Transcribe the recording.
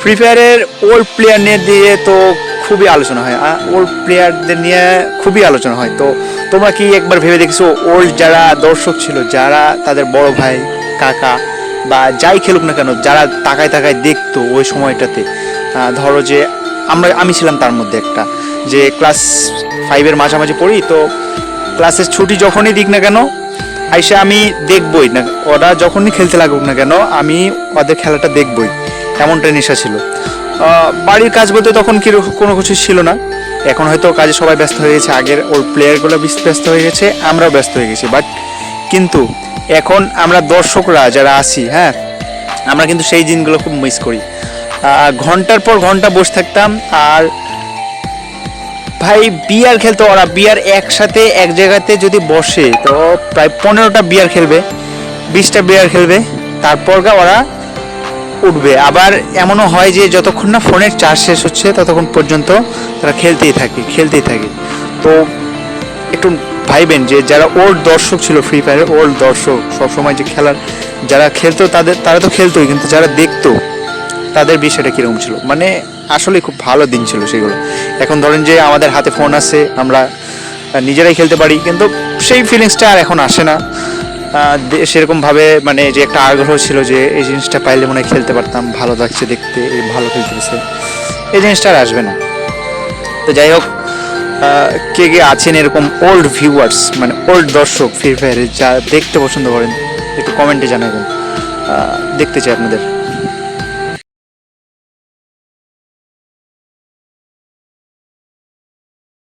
Free ফায়ারের old player নিয়ে দিয়ে তো খুবই আলোচনা হয় ওল্ড প্লেয়ারদের নিয়ে খুবই আলোচনা হয়। তো তোমরা কি একবার ভেবে দেখছ ওল্ড যারা দর্শক ছিল, যারা তাদের বড় ভাই, কাকা বা যাই খেলুক না কেন, যারা তাকায় তাকায় দেখতো ওই সময়টাতে ধরো যে আমরা, আমি ছিলাম তার মধ্যে একটা, যে ক্লাস ফাইভের মাঝামাঝি পড়ি, তো ক্লাসের ছুটি যখনই দিক না কেন, আইসা আমি দেখবই না, ওরা যখনই খেলতে লাগুক না কেন, আমি ওদের খেলাটা দেখবই। এমনটা নেশা ছিল? বাড়ির কাজ বলতে তখন কি কোনো কিছু ছিল না। এখন হয়তো কাজে সবাই ব্যস্ত হয়ে গেছে, আগের ওর প্লেয়ারগুলো ব্যস্ত হয়ে গেছে, আমরাও ব্যস্ত হয়ে গেছি। বাট কিন্তু এখন আমরা দর্শকরা যারা আছি হ্যাঁ আমরা কিন্তু সেই দিনগুলো খুব মিস করি। ঘণ্টার পর ঘণ্টা বসে থাকতাম, আর ভাই, বিয়ার খেলতো ওরা। বিয়ার একসাথে এক জায়গাতে যদি বসে, তো প্রায় পনেরোটা বিয়ার খেলবে, বিশটা বিয়ার খেলবে। তারপর ওরা উঠবে। আবার এমনও হয় যে যতক্ষণ না ফোনের চার্জ শেষ হচ্ছে, ততক্ষণ পর্যন্ত তারা খেলতেই থাকে খেলতেই থাকে। তো একটু ভাইবেন যে যারা ওল্ড দর্শক ছিল ফ্রি ফায়ারের ওল্ড দর্শক, সবসময় যে খেলার যারা খেলতো তাদের, তারা তো খেলতোই, কিন্তু যারা দেখতো, তাদের বিষয়টা কীরকম ছিল? মানে আসলে খুব ভালো দিন ছিল সেগুলো। এখন ধরেন যে আমাদের হাতে ফোন আছে, আমরা নিজেরাই খেলতে পারি, কিন্তু সেই ফিলিংসটা আর এখন আসে না। সেরকমভাবে মানে যে একটা আগ্রহ ছিল যে এই জিনিসটা পাইলে মনে খেলতে পারতাম, ভালো লাগছে দেখতে ভালো খেলতেছে। এই জিনিসটা আর আসবে না। তো যাই হোক কে কে আছেন এরকম ওল্ড ভিউয়ার্স মানে ওল্ড দর্শক ফ্রি ফায়ারে যা দেখতে পছন্দ করেন, একটু কমেন্টে জানাবেন। দেখতে চাই আপনাদের।